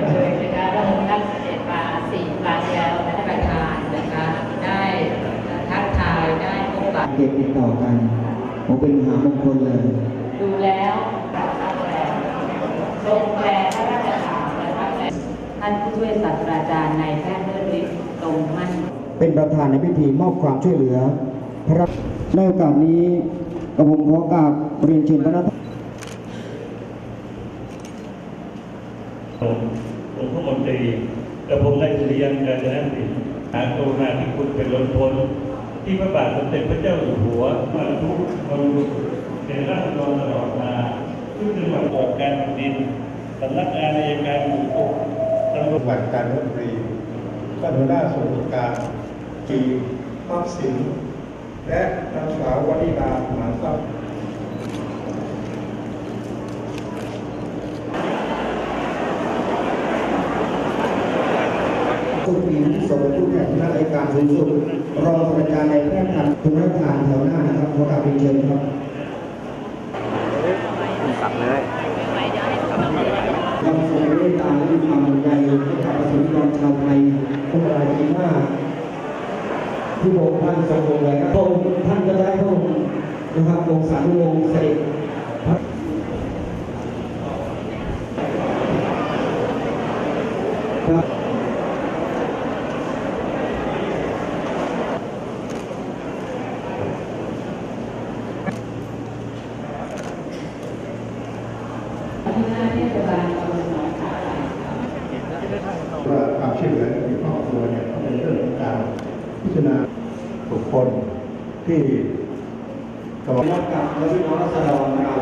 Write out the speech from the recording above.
เลยนะคะพระงค์ท่เสด็จาสี่วัแล้วท่านประธานได้ทักทายได้พบปะเก็บติดต่อกันผมเป็นมหามงคลเลย ดูแล้วทรงแปลพระราชถามนะคะท่านผู้ช่วยศาสตราจารย์นายแพทย์เลิศฤทธิ์ตรงมั่น เป็นประธานในพิธีมอบความช่วยเหลือ พระในโอกาสนี้กระผมขอกราบเรียนเชิญพระนัท องค์องค์พระมนตรีกระผมนายสุริยันต์กาญจนศิลป์หากรุณาธิคุณเป็นล้นพ้นที่พระบาทสมเด็จพระเจ้าอยู่หัวมาทุกบรรลุเป็นราชดรตลอดมาทุกจังหวัดออกการแผ่นดินสำนักงานอัยการสูงสุดตำรวจวัดกาญจนบุรีท่านหัวหน้าส่วนราชการจีพักสินและนางสาววนิดาหมานทรัพย์ สุขีสมผู้แทนคณะอัยการสูงสุดรองศาสตราจารย์ในแพทย์ทันคุณรัฐานแถวหน้านะครับขอกราบเรียนเชิญครับสับเลยยังทรงเมตตาและมีความห่วงใยให้กับประสบนิกรชาวไทยทุกรายที่ว่าที่พระองค์ท่านทรงวงไว้ครับพระองค์ท่านก็ได้พระองค์นะครับองค์สารุวงศ์เสด็จครับ ที่หน้าเทศบาลตำบลหนองขาไก่ ว่าความช่วยเหลือในครอบครัวเนี่ยเป็นเรื่องของการพิจารณาบุคคลที่ตลอดรับกับและพี่น้องรัศดรเรา